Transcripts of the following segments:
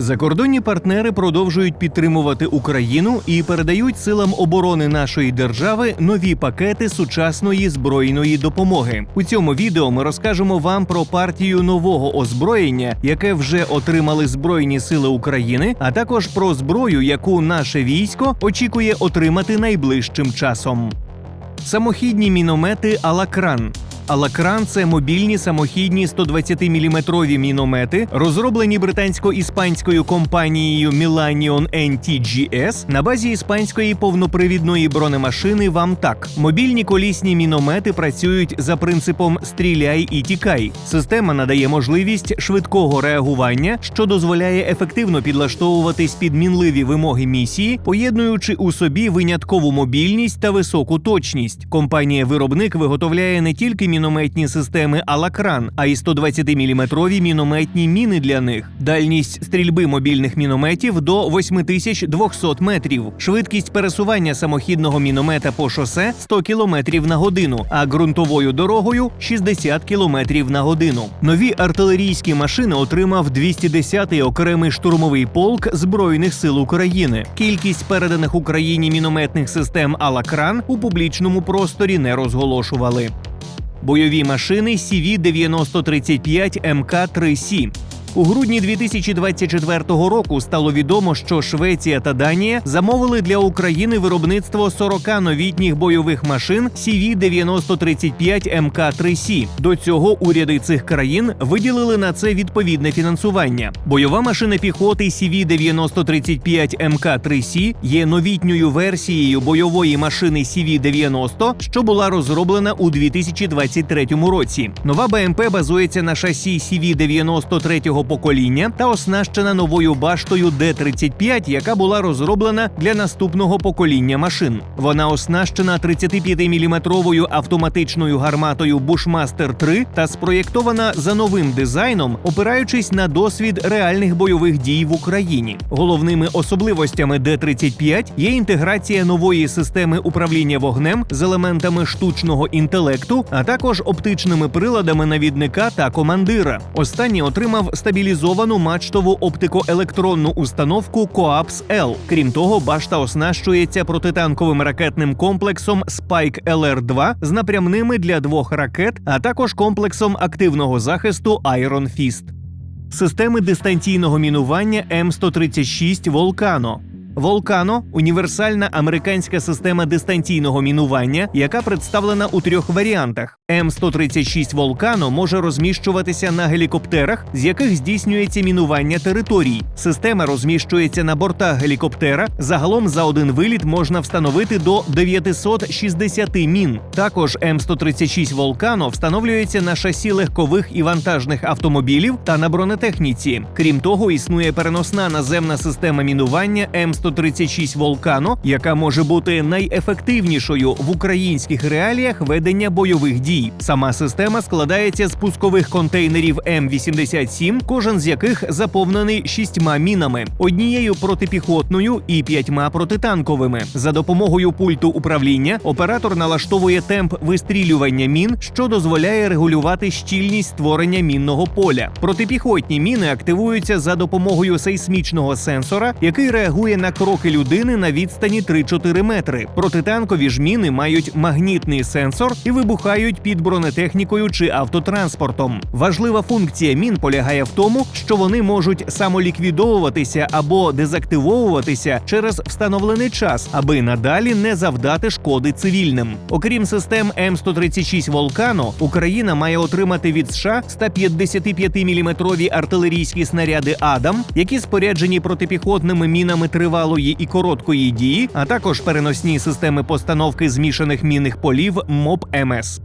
Закордонні партнери продовжують підтримувати Україну і передають силам оборони нашої держави нові пакети сучасної збройної допомоги. У цьому відео ми розкажемо вам про партію нового озброєння, яке вже отримали Збройні Сили України, а також про зброю, яку наше військо очікує отримати найближчим часом. Самохідні міномети Алакран. Алакран це мобільні самохідні 120-мм міномети, розроблені британсько-іспанською компанією Milanion NTGS на базі іспанської повнопривідної бронемашини Вамтак. Мобільні колісні міномети працюють за принципом стріляй і тікай. Система надає можливість швидкого реагування, що дозволяє ефективно підлаштовуватись під мінливі вимоги місії, поєднуючи у собі виняткову мобільність та високу точність. Компанія-виробник виготовляє не тільки мінометні системи Алакран, а й 120-мм мінометні міни для них. Дальність стрільби мобільних мінометів до 8200 метрів. Швидкість пересування самохідного міномета по шосе 100 км на годину, а ґрунтовою дорогою 60 км на годину. Нові артилерійські машини отримав 210-й окремий штурмовий полк Збройних сил України. Кількість переданих Україні мінометних систем Алакран у публічному просторі не розголошували. Бойові машини CV-9035 МК-3С. У грудні 2024 року стало відомо, що Швеція та Данія замовили для України виробництво 40 новітніх бойових машин CV-9035 МК-3С. До цього уряди цих країн виділили на це відповідне фінансування. Бойова машина піхоти CV-9035 МК-3С є новітньою версією бойової машини CV-90, що була розроблена у 2023 році. Нова БМП базується на шасі CV-93 покоління та оснащена новою баштою Д-35, яка була розроблена для наступного покоління машин. Вона оснащена 35-мм автоматичною гарматою Bushmaster 3 та спроєктована за новим дизайном, опираючись на досвід реальних бойових дій в Україні. Головними особливостями Д-35 є інтеграція нової системи управління вогнем з елементами штучного інтелекту, а також оптичними приладами навідника та командира. Останній отримав стабілізовану мачтову оптико-електронну установку Коапс L. Крім того, башта оснащується протитанковим ракетним комплексом Spike LR-2 з напрямними для двох ракет, а також комплексом активного захисту Iron Fist. Системи дистанційного мінування М136 Волкано. Волкано універсальна американська система дистанційного мінування, яка представлена у трьох варіантах. М136 Волкано може розміщуватися на гелікоптерах, з яких здійснюється мінування територій. Система розміщується на бортах гелікоптера. Загалом за один виліт можна встановити до 960 мін. Також М136 Волкано встановлюється на шасі легкових і вантажних автомобілів та на бронетехніці. Крім того, існує переносна наземна система мінування М136 Волкано, яка може бути найефективнішою в українських реаліях ведення бойових дій. Сама система складається з пускових контейнерів М87, кожен з яких заповнений шістьма мінами: однією протипіхотною і п'ятьма протитанковими. За допомогою пульту управління оператор налаштовує темп вистрілювання мін, що дозволяє регулювати щільність створення мінного поля. Протипіхотні міни активуються за допомогою сейсмічного сенсора, який реагує на кроки людини на відстані 3-4 метри. Протитанкові ж міни мають магнітний сенсор і вибухають бронетехнікою чи автотранспортом. Важлива функція мін полягає в тому, що вони можуть самоліквідовуватися або дезактивовуватися через встановлений час, аби надалі не завдати шкоди цивільним. Окрім систем М136 Волкано, Україна має отримати від США 155-мм артилерійські снаряди Адам, які споряджені протипіхотними мінами тривалої і короткої дії, а також переносні системи постановки змішаних мінних полів МОП МС.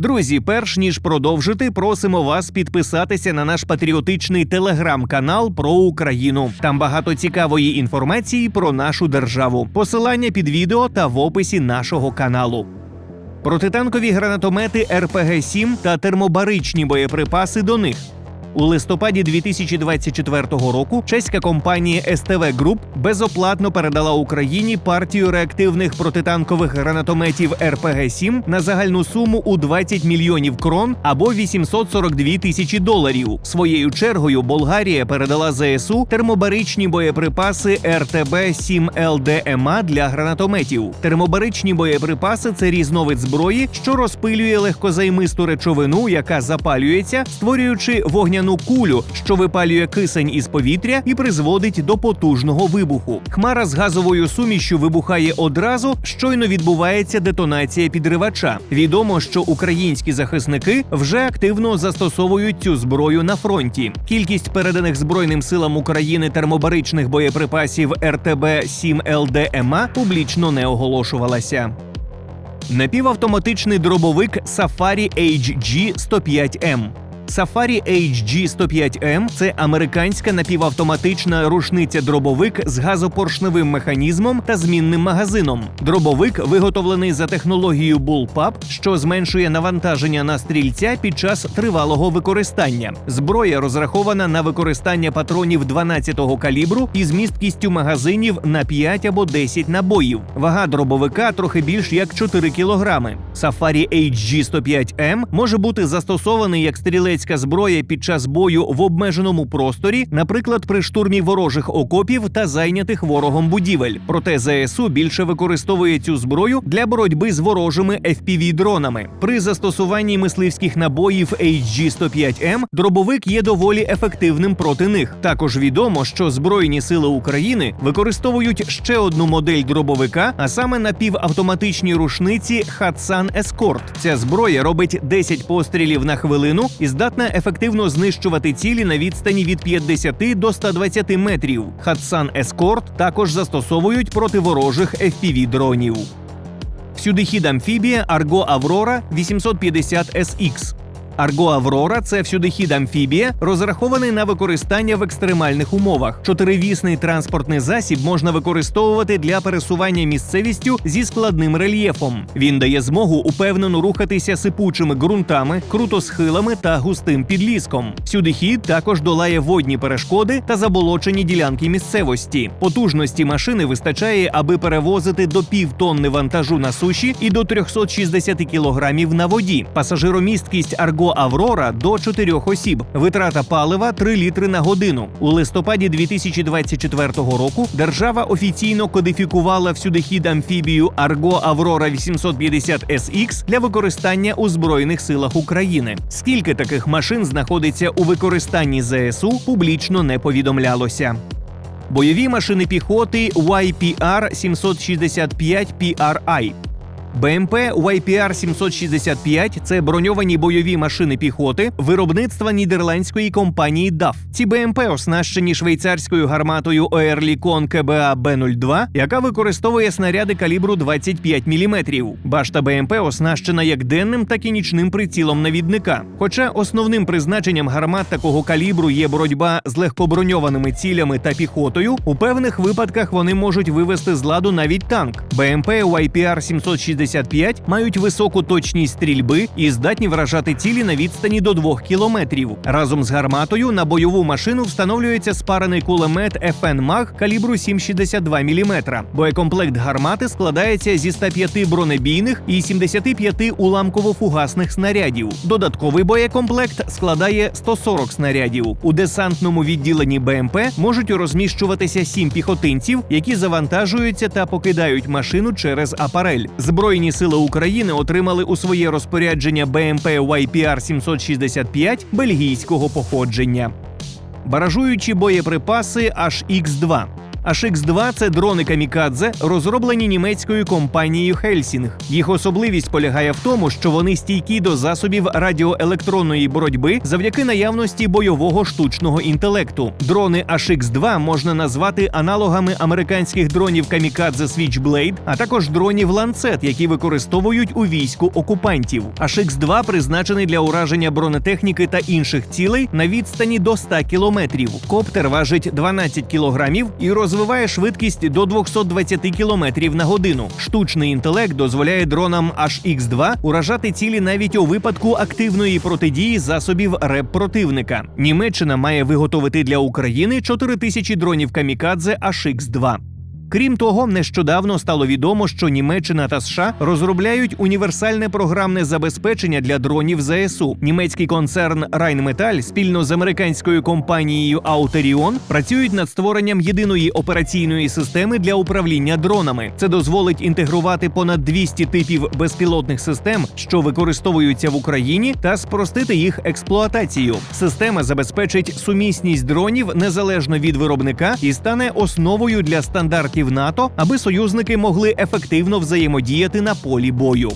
Друзі, перш ніж продовжити, просимо вас підписатися на наш патріотичний телеграм-канал про Україну. Там багато цікавої інформації про нашу державу. Посилання під відео та в описі нашого каналу. Протитанкові гранатомети РПГ-7 та термобаричні боєприпаси до них. У листопаді 2024 року чеська компанія СТВ Груп безоплатно передала Україні партію реактивних протитанкових гранатометів РПГ-7 на загальну суму у 20 мільйонів крон або 842 тисячі доларів. Своєю чергою Болгарія передала ЗСУ термобаричні боєприпаси РТБ-7ЛДМА для гранатометів. Термобаричні боєприпаси це різновид зброї, що розпилює легкозаймисту речовину, яка запалюється, створюючи вогняну кулю, що випалює кисень із повітря і призводить до потужного вибуху. Хмара з газовою сумішю вибухає одразу, щойно відбувається детонація підривача. Відомо, що українські захисники вже активно застосовують цю зброю на фронті. Кількість переданих збройним силам України термобаричних боєприпасів РТБ 7 ЛДМА публічно не оголошувалася. Напівавтоматичний дробовик Safari HG 105M. Safari HG-105M – це американська напівавтоматична рушниця-дробовик з газопоршневим механізмом та змінним магазином. Дробовик виготовлений за технологією Bullpup, що зменшує навантаження на стрільця під час тривалого використання. Зброя розрахована на використання патронів 12-го калібру із місткістю магазинів на 5 або 10 набоїв. Вага дробовика трохи більш як 4 кілограми. Safari HG-105M може бути застосований як стрілець стрілецька зброя під час бою в обмеженому просторі, наприклад, при штурмі ворожих окопів та зайнятих ворогом будівель. Проте ЗСУ більше використовує цю зброю для боротьби з ворожими fpv дронами. При застосуванні мисливських набоїв HG-105M дробовик є доволі ефективним проти них. Також відомо, що Збройні сили України використовують ще одну модель дробовика, а саме напівавтоматичні рушниці Hatsan Escort. Ця зброя робить 10 пострілів на хвилину і здатна здатна ефективно знищувати цілі на відстані від 50 до 120 метрів. Хатсан Ескорт також застосовують проти ворожих fpv дронів. Сюдихід амфібія Арго Аврора 850 SX Арго Аврора це всюдихід амфібія, розрахований на використання в екстремальних умовах. Чотиривісний транспортний засіб можна використовувати для пересування місцевістю зі складним рельєфом. Він дає змогу упевнено рухатися сипучими ґрунтами, крутосхилами та густим підліском. Всюдихід також долає водні перешкоди та заболочені ділянки місцевості. Потужності машини вистачає, аби перевозити до півтонни вантажу на суші і до 360 кілограмів на воді. Пасажиромісткість Арго Аврора до 4 осіб. Витрата палива 3 літри на годину. У листопаді 2024 року держава офіційно кодифікувала всюдихід амфібію Арго Аврора 850 SX для використання у збройних силах України. Скільки таких машин знаходиться у використанні ЗСУ, публічно не повідомлялося. Бойові машини піхоти YPR 765 PRI БМП YPR 765 це броньовані бойові машини піхоти виробництва нідерландської компанії DAF. Ці БМП оснащені швейцарською гарматою Оерлікон КБА Б-02, яка використовує снаряди калібру 25 мм. Башта БМП оснащена як денним, так і нічним прицілом навідника. Хоча основним призначенням гармат такого калібру є боротьба з легкоброньованими цілями та піхотою, у певних випадках вони можуть вивести з ладу навіть танк. БМП YPR 765 65 мають високу точність стрільби і здатні вражати цілі на відстані до 2 кілометрів. Разом з гарматою на бойову машину встановлюється спарений кулемет FN МАГ калібру 7,62 мм. Боєкомплект гармати складається зі 105 бронебійних і 75 уламково-фугасних снарядів. Додатковий боєкомплект складає 140 снарядів. У десантному відділенні БМП можуть розміщуватися 7 піхотинців, які завантажуються та покидають машину через апарель. Зброю Збройні сили України отримали у своє розпорядження БМП YPR 765 бельгійського походження. Баражуючі боєприпаси HX-2 HX-2 – це дрони камікадзе, розроблені німецькою компанією Хельсінг. Їх особливість полягає в тому, що вони стійкі до засобів радіоелектронної боротьби завдяки наявності бойового штучного інтелекту. Дрони HX-2 можна назвати аналогами американських дронів камікадзе Switchblade, а також дронів Lancet, які використовують у війську окупантів. HX-2 призначений для ураження бронетехніки та інших цілей на відстані до 100 кілометрів. Коптер важить 12 кілограмів і роз розвиває швидкість до 220 км на годину. Штучний інтелект дозволяє дронам HX-2 уражати цілі навіть у випадку активної протидії засобів РЕП противника. Німеччина має виготовити для України 4 тисячі дронів камікадзе HX-2. Крім того, нещодавно стало відомо, що Німеччина та США розробляють універсальне програмне забезпечення для дронів ЗСУ. Німецький концерн Rheinmetall спільно з американською компанією Auterion працюють над створенням єдиної операційної системи для управління дронами. Це дозволить інтегрувати понад 200 типів безпілотних систем, що використовуються в Україні, та спростити їх експлуатацію. Система забезпечить сумісність дронів незалежно від виробника і стане основою для стандартів НАТО, аби союзники могли ефективно взаємодіяти на полі бою.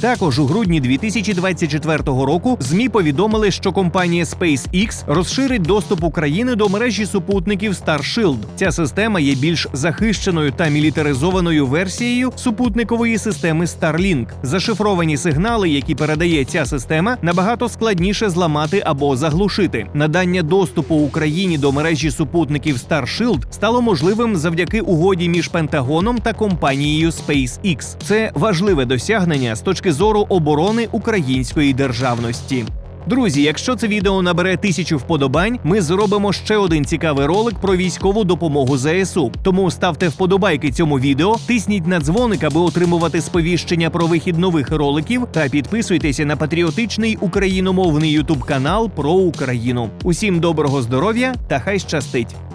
Також у грудні 2024 року ЗМІ повідомили, що компанія SpaceX розширить доступ України до мережі супутників Starshield. Ця система є більш захищеною та мілітаризованою версією супутникової системи Starlink. Зашифровані сигнали, які передає ця система, набагато складніше зламати або заглушити. Надання доступу Україні до мережі супутників Starshield стало можливим завдяки угоді між Пентагоном та компанією SpaceX. Це важливе досягнення з точки зору оборони української державності. Друзі, якщо це відео набере тисячу вподобань, ми зробимо ще один цікавий ролик про військову допомогу ЗСУ. Тому ставте вподобайки цьому відео, тисніть на дзвоник, аби отримувати сповіщення про вихід нових роликів, та підписуйтеся на патріотичний україномовний ютуб канал про Україну. Усім доброго здоров'я та хай щастить!